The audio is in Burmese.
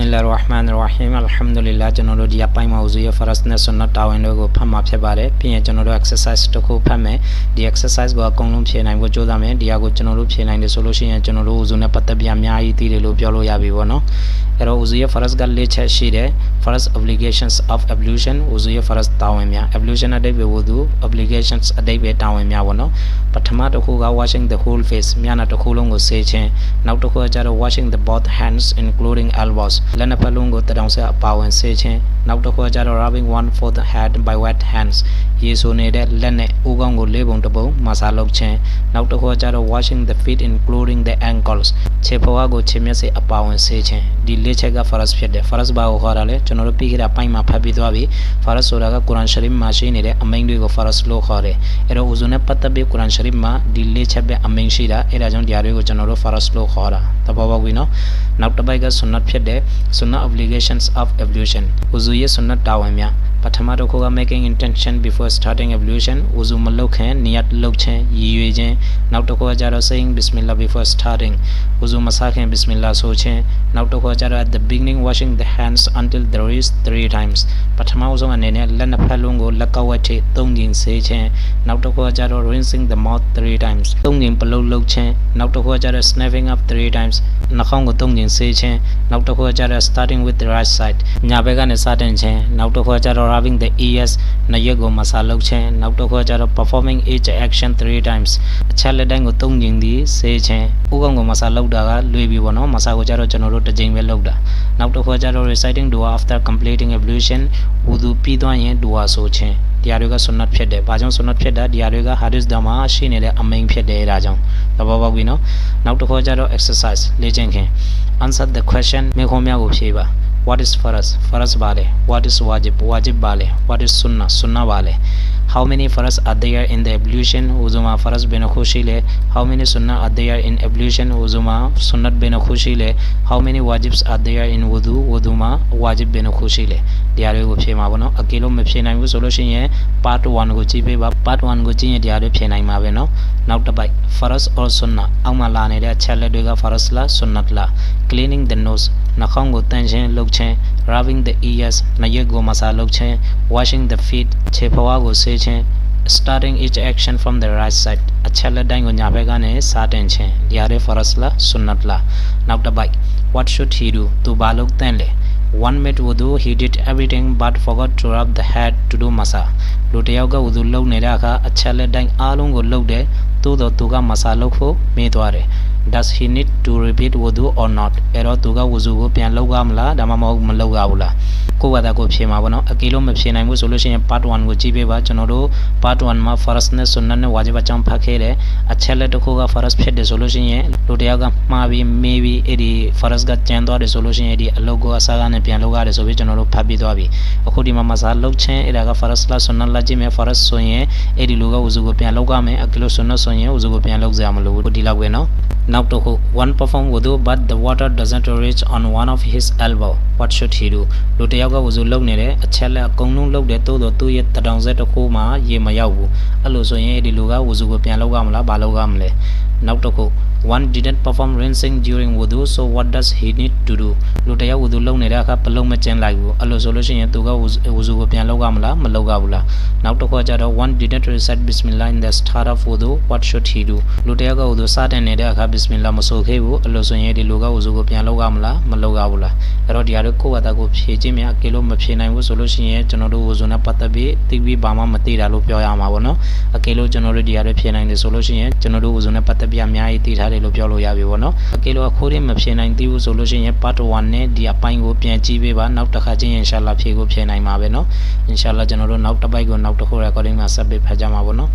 Bismillah ar-Rahman ar-Rahim Alhamdulillah ကျွန်တော်တို့ဒီအပိုင်းမှာဦးဇူရဲ့ first နဲ့ sunnah တာဝန်တွေကိုဖတ်မှာဖြစ်ပါတယ်ပြီးရင်ကျွန်တော်တို့ exercise တစ်ခုဖတ်မယ်ဒီ exercise ကိုအကုန်လုံးဖြေနိုင်ဖို့ကြိုးစားမယ်ဒီဟာကိုကျွန်တော်တို့ဖြေနိုင်တယ်ဆိုလို့ရှိရင်ကျွန်တော်တို့ဦးဇူနဲ့ပတ်သက်ပြီးအများကြီးသိတယ်လို့ပြောလို့ရပြီပေါ့နော်အဲ့တော့ဦးဇူရဲ့ first က၄ချက်ရှိတယ် first obligations of evolution ဦးဇူရဲ့ first တာဝန်များ evolution အတိတ်ပဲဝသူ obligations အတိတ်ပဲတာဝန်များပေါ့နော်ပထမတစ်ခုက washing the whole face မျက်နှာတစ်ခုလုံးကိုဆေးခြင်းနောက်တစ်ခုကကျတော့ washing the both hands including elbows လက်နှစ်ဖက်လုံးကိုတတောင်ဆက်အပါဝင်ဆေးခြင်းနောက်တစ်ခုကကျတော့ rubbing one for the head by wet hands ရေဆိုနေတဲ့လက်နဲ့ဦးခေါင်းကိုလေးပုံတစ်ပုံမဆာလုပ်ခြင်းနောက်တစ်ခုကကျတော့ washing the feet including the ankles ခြေဖွားကိုခြေမျက်စိအပါဝင်ဆေးခြင်းဒီလေးချက်က first ဖြစ်တယ် first ဘာကိုခေါ်တာလဲကျွန်တော်တို့ပြီးခဲ့တဲ့အပိုင်းမှာဖတ်ပြီးသွားပြီ first ဆိုတာက Quran Sharif မှာရှိနေတဲ့အမိန့်တွေကို first လို့ခေါ်တယ်အဲ့တော့ဦးဇုံနဲ့ပတ်သက်ပြီး Quran Sharif မှာဒီလေးချက်ပဲအမိန့်ရှိတာအဲ့ဒါကြောင့်ဒီအရာတွေကိုကျွန်တော်တို့ first လို့ခေါ်တာသဘောပေါက်ပြီနော်နောက်တစ်ပိုက်က sunnah ဖြစ်တယ် sunnah obligations of evolution ဦးဇုရဲ့ sunnah တာဝန်များပထမတစ်ခုက making intention before starting evolution ဦးဇုမလုပ်ခင်နိယတ်လုပ်ခြင်းရည်ရွယ်ခြင်းနောက်တစ်ခုကကျတော့ saying bismillah before starting ဦးဇုမစခင် bismillah ဆိုခြင်းနောက်တစ်ခုကကျတော့ at the beginning washing the hands until there is 3 times ပထမဆုံးအနေနဲ့လက်နှစ်ဖက်လုံးကိုလက်ကဝက်ထိသုံးကြိမ်ဆေးခြင်းနောက်တစ်ခုကကျတော့ rinsing the mouth 3 times သုံးကြိမ်ပလုတ်လုပ်ခြင်းနောက်တစ်ခုကကျတော့ sniffing up 3 times နှာခေါင်းကိုသုံးကြိမ်ဆေးခြင်းနောက်တစ်ခုကကျတော့ starting with the right side ညာဘက်ကနေစတင်ခြင်းနောက်တစ်ခုကကျတော့ rubbing the ears နရက်ကိုမဆာလုပ်ခြင်းနောက်တစ်ခုကကျတော့ performing each action 3 times အချက်လက်တိုင်းကိုသုံးကြိမ်သည်ဆေးခြင်းဥကောင်ကိုမဆာလုပ်တာကလွေပြီပေါ့နော်မဆာကိုကျတော့ကျွန်တော်တို့တစ်ကြိမ်ပဲလုပ်တာနောက်တစ်ခုကကျတော့ reciting dua after completing ablution ဝုဒူပြီးသွားရင် dua ဆိုခြင်းတရားတွေကဆွနတ်ဖြစ်တယ်။ဘာကြောင့်ဆွနတ်ဖြစ်တာတရားတွေက hadith တော်မှာရှိနေတဲ့အမိန်ဖြစ်တယ်အဲဒါကြောင့်သဘောပေါက်ပြီနော်။နောက်တစ်ခုကကျတော့ exercise လေ့ကျင့်ခင် answer the question မေခွန်းများကိုဖြေပါ what is faras faras ဘာလဲ what is wajib wajib ဘာလဲ what is sunnah sunnah ဘာလဲ how many faras are there in the evolution ဥဇမာ faras ဘယ်နှခုရှိလဲ how many sunnah are there in evolution ဥဇမာ sunnat ဘယ်နှခုရှိလဲ how many wajibs are there in wudu ဝုဒူမှာ wajib ဘယ်နှခုရှိလဲတရားတွေကိုဖြေမှာပေါ့နော်အကယ်လို့မဖြေနိုင်ဘူးဆိုလို့ရှိရင် part 1ကိုကြည့်ပေးပါ part 1ကိုကြည့်ရင်တရားတွေဖြေနိုင်မှာပဲနော်နောက်တစ်ပိုက် faras or sunnah အောက်မှာလာနေတဲ့အချက်လက်တွေက faras လား sunnat လား cleaning the nose နှာခေါင်းကိုတန့်ရှင်းလုပ်ခြင်း rubbing the ears နှာရက်ကိုမဆာလုပ်ခြင်း washing the feet ခြေဖွားကိုဆေးခြင်း starting each action from the right side အချက်လက်တိုင်းကိုညာဘက်ကနေစတင်ခြင်းဒီဟာတွေ faras လား sunnat လားနောက်တစ်ပိုက် what should he do သူဘာလုပ်သင့်လဲ one made wudu he did everything but forgot to rub the head to do masa လူတစ်ယောက်ကဝုဒူလုပ်နေတဲ့အခါအချက်လက်တိုင်းအားလုံးကိုလုပ်တယ်သို့တော့သူကမဆာလုပ်ဖို့မေ့သွားတယ် does he need to repeat wudu or not အဲ့တော့သူကဝုဇူကိုပြန်လုပ်ရမလားဒါမှမဟုတ်မလုပ်ရဘူးလားကိုယ့်ဘာသာကိုဖြေမှာပေါ့နော်အကယ်လို့မဖြေနိုင်ဘူးဆိုလို့ရှိရင် part 1ကိုကြည့်ပေးပါကျွန်တော်တို့ part 1မှာ first နဲ့ sunnah နဲ့ wajib အကြောင်းဖတ်ခဲ့တယ်အချက်လက်တစ်ခုက first ဖြစ်တယ်ဆိုလို့ရှိရင်လူတစ်ယောက်ကမှားပြီးမေးပြီးအဲ့ဒီ first ကကျန်သွားတယ်ဆိုလို့ရှိရင်အဲ့ဒီအလုပ်ကိုအစားကနေပြန်လုပ်ရတယ်ဆိုပြီးကျွန်တော်တို့ဖတ်ပြီးသွားပြီအခုဒီမှာမစားလုပ်ချင်းအဲ့ဒါက first လား sunnah လားကြည့်မယ် first ဆိုရင်အဲ့ဒီလူကဝုဇူကိုပြန်လုပ်ရမယ်အကယ်လို့ sunnah ဆိုရင်ဝုဇူကိုပြန်လုပ်စရာမလိုဘူးဒီလောက်ပဲနော် နောက်တစ်ခု one perform wudu but the water doesn't reach on one of his elbow what should he do လူတစ်ယောက်ကဝုဇူလုပ်နေတယ်အချက်လက်အကုန်လုံးလုပ်တယ်တိုးတော့သူ့ရဲ့တတောင်ဆက်တစ်ခုမှရေမရောက်ဘူးအဲ့လိုဆိုရင်ဒီလူကဝုဇူကိုပြန်လုပ်ရမလားဘာလုပ်ရမလဲနောက်တစ်ခု one didn't perform rinsing during wudu so what does he need to do လူတစ်ယောက်ဝုဇူလုပ်နေတဲ့အခါပလုံးမကျင်းလိုက်ဘူးအဲ့လိုဆိုလို့ရှိရင်သူကဝုဇူကိုပြန်လုပ်ရမလားမလုပ်ရဘူးလားနောက်တစ်ခုကကြတော့ one didn't recite bismillah in the start of wudu what should he do လူတစ်ယောက်ကဝုဇူစတင်နေတဲ့အခါ bismillah မဆိုခဲ့ဘူးအဲ့လိုဆိုရင်ဒီလူကဝုဇူကိုပြန်လုပ်ရမလားမလုပ်ရဘူးလားအဲ့တော့ဒီဟာတွေကိုယ့်ဘာသာကိုဖြေခြင်းများအကယ်လို့မဖြေနိုင်ဘူးဆိုလို့ရှိရင်ကျွန်တော်တို့ဝုဇူနဲ့ပတ်သက်ပြီးသိပြီးဘာမှမသိတာလို့ပြောရမှာပေါ့နော်အကယ်လို့ကျွန်တော်တို့ဒီဟာတွေဖြေနိုင်တယ်ဆိုလို့ရှိရင်ကျွန်တော်တို့ဝုဇူနဲ့ပတ်သက်ပြီးအများကြီးသိထားတယ်လို့ပြောလို့ရပြီပေါ့နော်အကယ်လို့အခုတည်းမဖြေနိုင်သေးဘူးဆိုလို့ရှိရင် part 1နဲ့ဒီအပိုင်းကိုပြန်ကြည့်ပေးပါနောက်တစ်ခါချင်းအင်ရှာအလ္လာဖြေကိုဖြေနိုင်မှာပဲနော်အင်ရှာအလ္လာကျွန်တော်တို့နောက်တစ်ပိုက်ကိုနောက်တစ်ခု recording မှာဆက်ပြီးဖတ်ကြမှာပေါ့နော်